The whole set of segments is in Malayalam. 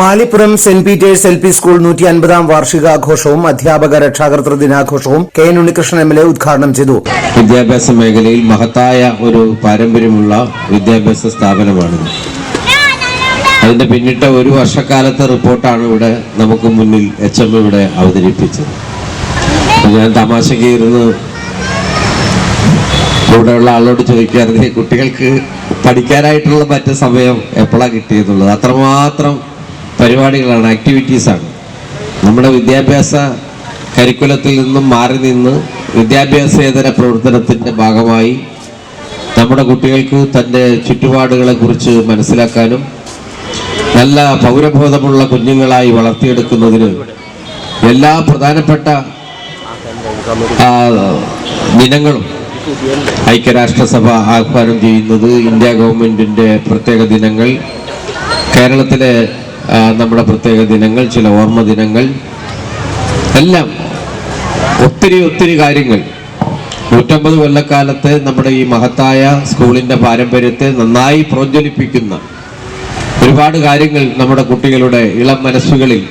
Malippuram Saint Peter's L P school നൂറ്റി അൻപതാം വാർഷികാഘോഷവും അധ്യാപക രക്ഷാകർതൃ ദിനാഘോഷവും K N Unnikrishnan M L A ഉദ്ഘാടനം ചെയ്തു. വിദ്യാഭ്യാസ മേഖലയിൽ മഹത്തായ ഒരു പാരമ്പര്യമുള്ള വിദ്യാഭ്യാസ സ്ഥാപനമാണ്. അതിന്റെ പിന്നിട്ട ഒരു വർഷക്കാലത്തെ റിപ്പോർട്ടാണ് ഇവിടെ നമുക്ക് മുന്നിൽ എച്ച് എം ഇവിടെ അവതരിപ്പിച്ചത്. ഞാൻ തമാശയ്ക്ക് ഇരുന്ന് കൂടെയുള്ള ആളോട് ചോദിക്കാറുണ്ട് കുട്ടികൾക്ക് പഠിക്കാനായിട്ടുള്ള മറ്റു സമയം എപ്പോഴാണ് കിട്ടിയെന്നുള്ളത്? അത്രമാത്രം പരിപാടികളാണ് ആക്ടിവിറ്റീസാണ് നമ്മുടെ വിദ്യാഭ്യാസ കരിക്കുലത്തിൽ നിന്നും മാറി നിന്ന് വിദ്യാഭ്യാസേതര പ്രവർത്തനത്തിന്റെ ഭാഗമായി നമ്മുടെ കുട്ടികൾക്ക് തന്റെ ചുറ്റുപാടുകളെ കുറിച്ച് മനസ്സിലാക്കാനും നല്ല പൗരബോധമുള്ള കുഞ്ഞുങ്ങളായി വളർത്തിയെടുക്കുന്നതിന് എല്ലാ പ്രധാനപ്പെട്ട ദിനങ്ങളും ഐക്യരാഷ്ട്രസഭ ആഹ്വാനം ചെയ്യുന്നത് ഇന്ത്യ ഗവൺമെന്റിന്റെ പ്രത്യേക ദിനങ്ങൾ. കേരളത്തിലെ നമ്മുടെ പ്രത്യേക ദിനങ്ങൾ ചില ഓർമ്മ ദിനങ്ങൾ എല്ലാം ഒത്തിരി ഒത്തിരി കാര്യങ്ങൾ. നൂറ്റമ്പത് കൊല്ലക്കാലത്ത് നമ്മുടെ ഈ മഹത്തായ സ്കൂളിന്റെ പാരമ്പര്യത്തെ നന്നായി പ്രോജ്വലിപ്പിക്കുന്ന ഒരുപാട് കാര്യങ്ങൾ നമ്മുടെ കുട്ടികളുടെ ഇളം മനസ്സുകളിൽ.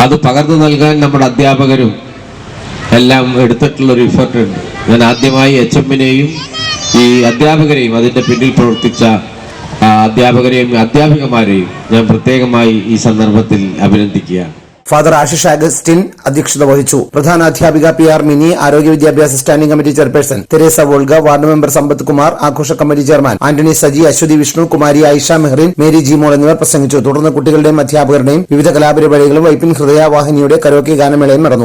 അത് പകർന്നു നൽകാൻ നമ്മുടെ അധ്യാപകരും എല്ലാം എടുത്തിട്ടുള്ള ഒരു ഇഫർട്ട് ഉണ്ട്. ഞാൻ ആദ്യമായി എച്ച് എമ്മിനെയും ഈ അധ്യാപകരെയും അതിന്റെ പിന്നിൽ പ്രവർത്തിച്ച അധ്യാപകരെയും അധ്യാപികമാരെയും ഞാൻ പ്രത്യേകമായി ഈ സന്ദർഭത്തിൽ അഭിനന്ദിക്കുകയാണ്. ഫാദർ ആശിഷ് അഗസ്റ്റിൻ അധ്യക്ഷത വഹിച്ചു. പ്രധാന അധ്യാപിക പി ആർ മിനി ആരോഗ്യ വിദ്യാഭ്യാസ standing committee chairperson Teresa Volga ward member Sampath Kumar ആഘോഷ committee chairman Antony Saji Aswathy Vishnu Kumari Aisha Mehrin Mary Jimol എന്നിവർ പ്രസംഗിച്ചു. തുടർന്ന് കുട്ടികളുടെയും അധ്യാപകരുടെയും വിവിധ കലാപരിപാടികളും വൈപ്പിൻ ഹൃദയവാഹിനിയുടെ കരോക്കി ഗാനമേളയും നടന്നു.